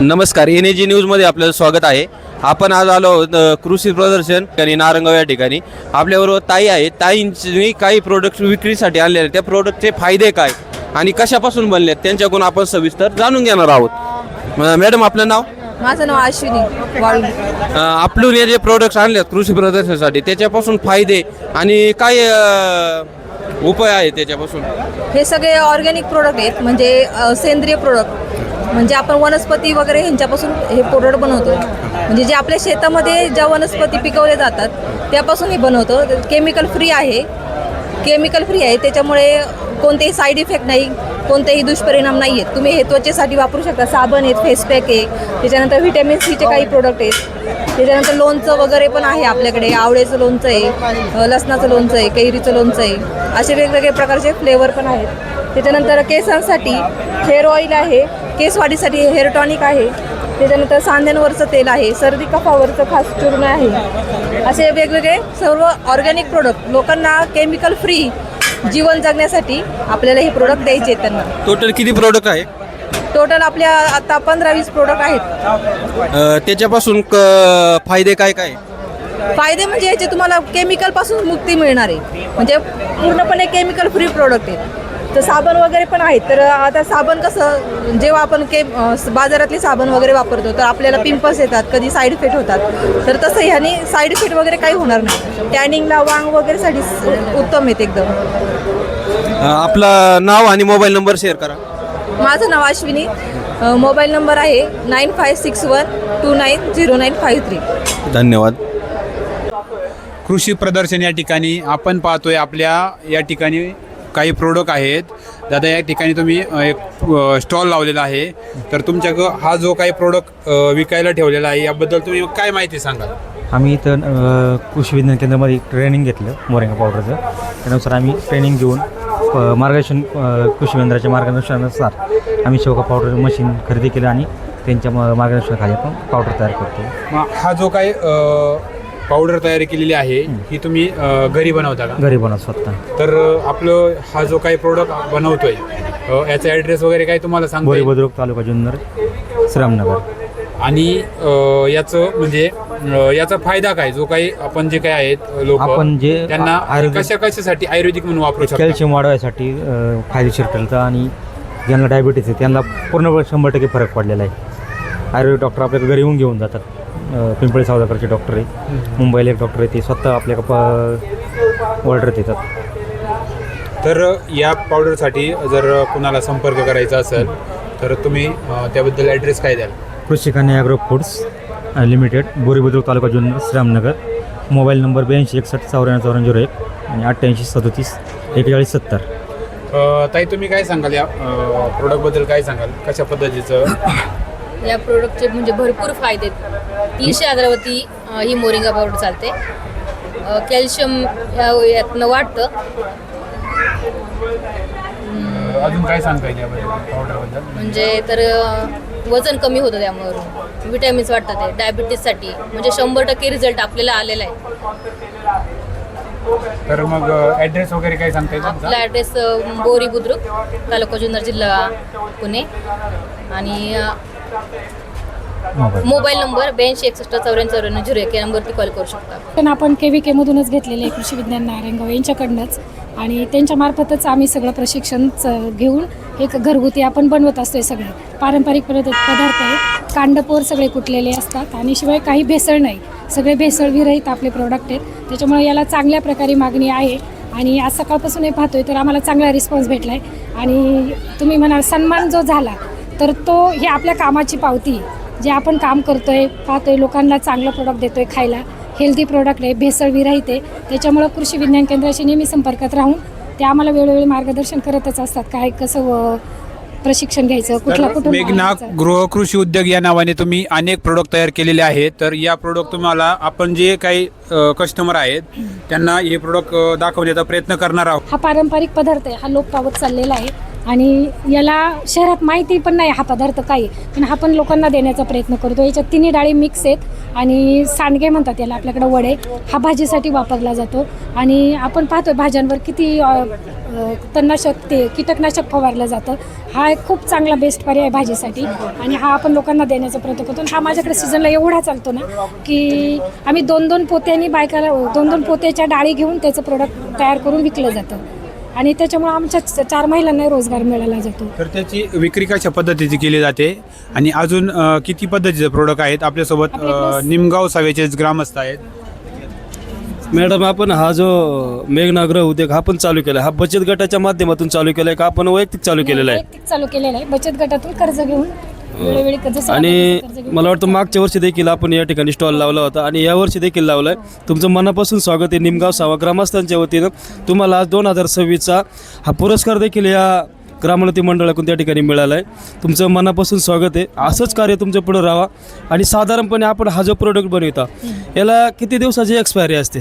नमस्कार N G न्यूजमध्ये आपलं स्वागत आहे. आपण आज आलो आहोत कृषी प्रदर्शन आणि नारंगाव या ठिकाणी. आपल्याबरोबर ताई आहे ताईंनी काही प्रोडक्ट विक्रीसाठी आणलेले आहेत. त्या प्रोडक्टचे फायदे काय आणि कशापासून बनले आहेत त्यांच्याकडून आपण सविस्तर जाणून घेणार आहोत. मॅडम आपलं नाव? माझं नाव अश्विनी वाळू. आपलून हे जे प्रोडक्ट्स आणले आहेत कृषी प्रदर्शनासाठी त्याच्यापासून फायदे आणि काय उपाय आहे त्याच्यापासून? हे सगळे ऑर्गॅनिक प्रोडक्ट आहेत म्हणजे सेंद्रिय प्रोडक्ट म्हणजे आपण वनस्पती वगैरे ह्यांच्यापासून हे प्रोडक्ट बनवतो म्हणजे जे आपल्या शेतामध्ये ज्या वनस्पती पिकवल्या जातात त्यापासून हे बनवतो केमिकल फ्री आहे. केमिकल फ्री आहे. त्याच्यामुळे कोणतेही साईड इफेक्ट नाही कोणतेही दुष्परिणाम नाही आहेत. तुम्ही हे त्वचेसाठी वापरू शकता. साबण आहेत फेस पॅक आहे. त्याच्यानंतर व्हिटॅमिन सीचे काही प्रोडक्ट आहेत. त्याच्यानंतर लोणचं वगैरे पण आहे आपल्याकडे. आवळेचं लोणचं आहे लसणाचं लोणचं आहे कैरीचं लोणचं आहे. असे वेगवेगळे प्रकारचे फ्लेवर पण आहेत. त्याच्यानंतर केसांसाठी हेअर ऑइल आहे. केसवाढीसाठी हेअर टॉनिक आहे. त्याच्यानंतर सांध्यांवरचं तेल आहे. सर्दी कफावरचं खास चूर्ण आहे. असे वेगवेगळे सर्व ऑर्गॅनिक प्रोडक्ट लोकांना केमिकल फ्री जीवन जगण्यासाठी आपल्याला हे प्रोडक्ट द्यायचे आहेत त्यांना. टोटल किती प्रोडक्ट आहे? टोटल आपल्या आता पंधरा वीस प्रोडक्ट आहेत. अ, त्याच्यापासून क- फायदे काय काय? फायदे म्हणजे याचे तुम्हाला केमिकलपासून मुक्ती मिळणार आहे. म्हणजे पूर्णपणे केमिकल फ्री प्रोडक्ट आहे तर साबण वगैरे पण आहेत. तर आता साबण कसं जेव्हा आपण के बाजारातले साबण वगैरे वापरतो तर आपल्याला पिंपल्स येतात कधी साईड इफेक्ट होतात. तर तसं ह्याने साईड इफेक्ट वगैरे काही होणार नाही. टॅनिंगला वांग वगैरेसाठी स- उत्तम आहेत एकदम. आपलं नाव आणि मोबाईल नंबर शेअर करा. माझं नाव अश्विनी. मोबाईल नंबर आहे nine five six one two nine zero nine five three. धन्यवाद. कृषी प्रदर्शन या ठिकाणी आपण पाहतोय आपल्या या ठिकाणी काही प्रोडक्ट आहेत. दादा या ठिकाणी तुम्ही एक स्टॉल लावलेला आहे. तर तुमच्याकडं हा जो काही प्रोडक्ट विकायला ठेवलेला आहे याबद्दल तुम्ही काय माहिती सांगाल? आम्ही इथं कृषी विज्ञान केंद्रामध्ये ट्रेनिंग घेतलं मोरिंगा पावडरचं त्यानुसार आम्ही ट्रेनिंग घेऊन मार्गदर्शन कृषी केंद्राच्या मार्गदर्शनानुसार आम्ही शेवगा पावडर मशीन खरेदी केलं आणि त्यांच्या मार्गदर्शनाखाली आपण पावडर तयार करतो. मग हा जो काही पावडर तयारी केलेली आहे ही तुम्ही अ, घरी बनवता का? घरी बनवत स्वतः. तर अ, आपलं हा जो काही प्रोडक्ट बनवतोय अ, याचा ॲड्रेस वगैरे काही तुम्हाला सांगता बोरी? बुद्रुक तालुका जुन्नर श्रीरामनगर. आणि अ, याचं म्हणजे अ, याचा फायदा काय? जो काही आपण जे काय आहेत लोक आपण जे त्यांना आयुर्वेदिक- कशा कशासाठी आयुर्वेदिक म्हणून वापरू शकतो कॅल्शियम वाढवायसाठी अ, फायदेशीर ठरतं आणि ज्यांना डायबिटीस आहे त्यांना पूर्ण शंभर टक्के फरक पडलेला आहे. आयुर्वेदिक डॉक्टर आपल्याकडे घरी येऊन घेऊन जातात. पिंपळे सावदाकरचे डॉक्टर आहे. मुंबईला एक डॉक्टर आहे. ते स्वतः आपल्या ऑर्डर देतात तर या पावडरसाठी जर कुणाला संपर्क करायचा असेल तर तुम्ही अ, त्याबद्दल ॲड्रेस काय द्याल? Krishi Kanya agro foods limited Boribudruk taluka Junnar Shriramnagar. Mobile number ब्याऐंशी एकसष्ट चौऱ्याण्णव चौऱ्याण्णव झिरो एक आणि अठ्ठ्याऐंशी सदोतीस एकेचाळीस सत्तर. अ, ताई तुम्ही काय सांगाल? या प्रोडक्टबद्दल काय सांगाल? कशा पद्धतीचं? या प्रोडक्टचे म्हणजे भरपूर फायदे आहेत. तीनशे हजारावरती अ, ही मोरिंगा पावडर चालते. कॅल्शियम या यातनं वाटतं अजून काय सांगता येईल पावडरबद्दल? म्हणजे तर वजन कमी होतं त्यामुळे. विटॅमिन्स वाटतात ते डायबिटीससाठी म्हणजे शंभर टक्के रिझल्ट आपल्याला आलेला आहे. तर मग ॲड्रेस वगैरे काय सांगता येईल? आपला ॲड्रेस बोरी बुद्रुक तालुका जुन्नर जिल्हा पुणे. आणि मोबाईल. नंबर ब्याऐंशी एकसष्ट चौऱ्याण्णव चौऱ्याण्णव झिरो एक या नंबरती कॉल करू शकता. पण आपण के व्ही केमधूनच घेतलेले आहे कृषी विज्ञान नारायणगाव यांच्याकडनंच. आणि त्यांच्यामार्फतच आम्ही सगळं प्रशिक्षण च- घेऊन एक घरगुती आपण बनवत असतोय सगळे. पारंपरिक पदार्थ पदार्थ आहे कांडपोर सगळे कुटलेले असतात. आणि शिवाय काही भेसळ नाही. सगळे भेसळविरहित आपले प्रोडक्ट आहेत. त्याच्यामुळे याला चांगल्या प्रकारे मागणी आहे. आणि आज सकाळपासून हे पाहतोय तर आम्हाला चांगला रिस्पॉन्स भेटला आहे आणि तुम्ही म्हणाल सन्मान जो झाला तर तो ही आपल्या कामाची पावती आहे. जे आपण काम करतोय पाहतोय लोकांना चांगलं प्रोडक्ट देतोय खायला. हेल्दी प्रोडक्ट आहे भेसळ विरहित आहे. त्याच्यामुळं कृषी विज्ञान केंद्राशी नेहमी संपर्कात राहून ते आम्हाला वेळोवेळी मार्गदर्शन करतच असतात. काय कसं प्रशिक्षण घ्यायचं कुठला कुठून मेघना. गृह कृषी उद्योग या नावाने तुम्ही अनेक प्रोडक्ट तयार केलेले आहेत. तर या प्रोडक्ट तुम्हाला आपण जे काही कस्टमर आहेत त्यांना हे प्रोडक्ट दाखवण्याचा प्रयत्न करणार आहोत. हा पारंपरिक पदार्थ आहे हा लोप पावत चाललेला आहे. आणि याला शहरात माहिती पण नाही हा पदार्थ काय पण हा पण लोकांना देण्याचा प्रयत्न करतो. याच्यात तिन्ही डाळी मिक्स आहेत आणि सांडगे म्हणतात याला आपल्याकडे वडे हा भाजीसाठी वापरला जातो. आणि आपण पाहतो भाज्यांवर किती तणनाशक ते कीटकनाशक फवारलं जातं. हा एक खूप चांगला बेस्ट पर्याय आहे भाजीसाठी. आणि हा आपण लोकांना देण्याचा प्रयत्न करतो. आणि हा माझ्याकडे सीझनला एवढा चालतो ना की आम्ही दोन दोन पोत्यांनी बायकाला दोन दोन पोत्याच्या डाळी घेऊन त्याचं प्रोडक्ट तयार करून विकलं जातं. आणि त्याच्यामुळे आमच्या चार महिलांना रोजगार मिळाला जातो. तर त्याची विक्री कशा पद्धतीची केली जाते? आणि अजून अ, किती पद्धतीचे प्रोडक्ट आहेत? आपल्यासोबत अ, निमगाव सभेचेच ग्रामस्थ आहेत. मॅडम आपण हा जो मेघनाग्रह उद्योग हा पण चालू केला. हा बचत गटाच्या माध्यमातून चालू केलाय का? आपण वैयक्तिक चालू केलेला आहे? वैयक्तिक चालू केलेलं आहे. बचत गटातून कर्ज घेऊन वेळोवेळी आणि मला वाटतं मागच्या वर्षी देखील आपण या ठिकाणी स्टॉल लावला होता आणि या वर्षी देखील लावलाय. तुमचं मनापासून स्वागत आहे. निमगाव सावा ग्रामस्थांच्या वतीनं तुम्हाला आज दोन हजार सव्वीसचा हा पुरस्कार देखील या ग्रामोन्नती मंडळाकडून त्या ठिकाणी मिळाला आहे तुमचं मनापासून स्वागत आहे. असंच कार्य तुमचं पुढं राहावा आणि साधारणपणे आपण हा जो प्रोडक्ट बनवता याला किती दिवसाची एक्सपायरी असते?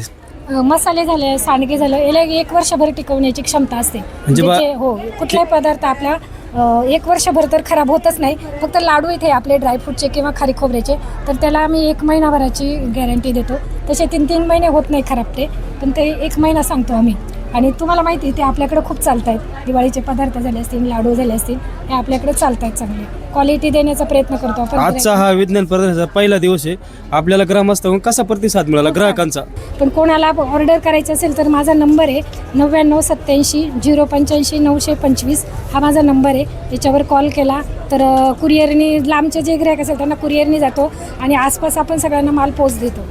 मसाले झाले सांडगे झालं याला एक वर्षभर टिकवण्याची क्षमता असते. म्हणजे बा- जे- हो कुठलाही पदार्थ आपला एक वर्षभर तर खराब होतच नाही. फक्त लाडू इथे आपले ड्रायफ्रूटचे किंवा खारी खोबऱ्याचे. तर त्याला आम्ही एक महिनाभराची गॅरंटी देतो. तसे तीन तीन महिने होत नाही खराब ते. पण ते एक महिना सांगतो आम्ही. आणि तुम्हाला माहिती आहे ते आपल्याकडे खूप चालत आहेत दिवाळीचे पदार्थ झाले असतील लाडू झाले असतील हे आपल्याकडे चालत आहेत चांगले. क्वालिटी देण्याचा प्रयत्न करतो आपण. आजचा हा विज्ञान प्रदर्शनाचा पहिला दिवस आहे. आपल्याला ग्रामस्थांकडून कसा प्रतिसाद मिळाला ग्राहकांचा? पण कोणाला ऑर्डर करायची असेल तर माझा नंबर आहे नव्याण्णव सत्याऐंशी झिरो पंच्याऐंशी नऊशे पंचवीस. हा माझा नंबर आहे. त्याच्यावर कॉल केला तर कुरिअरनी लांबचे जे ग्राहक असेल त्यांना कुरिअरनी जातो आणि आसपास आपण सगळ्यांना माल पोच देतो.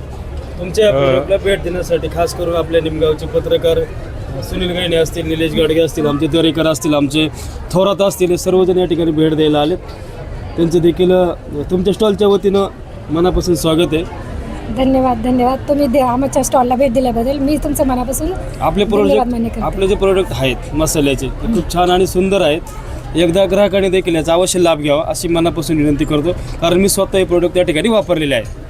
तुमच्या भेट देण्यासाठी खास करून आपल्या निमगावचे पत्रकार सुनील गायणे असतील निलेश गाडगे असतील आमचे दरेकर असतील आमचे थोरात असतील हे सर्वजण या ठिकाणी भेट द्यायला आलेत. त्यांचं देखील तुमच्या स्टॉलच्या वतीनं मनापासून स्वागत आहे. धन्यवाद धन्यवाद. तुम्ही दे आमच्या स्टॉलला भेट दिल्याबद्दल मी तुमचं मनापासून आपले धन्यवाद मान्य प्रोडक्ट करते. आपले जे प्रोडक्ट आहेत मसाल्याचे ते खूप छान आणि सुंदर आहेत. एकदा ग्राहकाने देखील याचा अवश्य लाभ घ्यावा अशी मनापासून विनंती करतो. कारण मी स्वतः हे प्रोडक्ट त्या ठिकाणी वापरलेले आहे.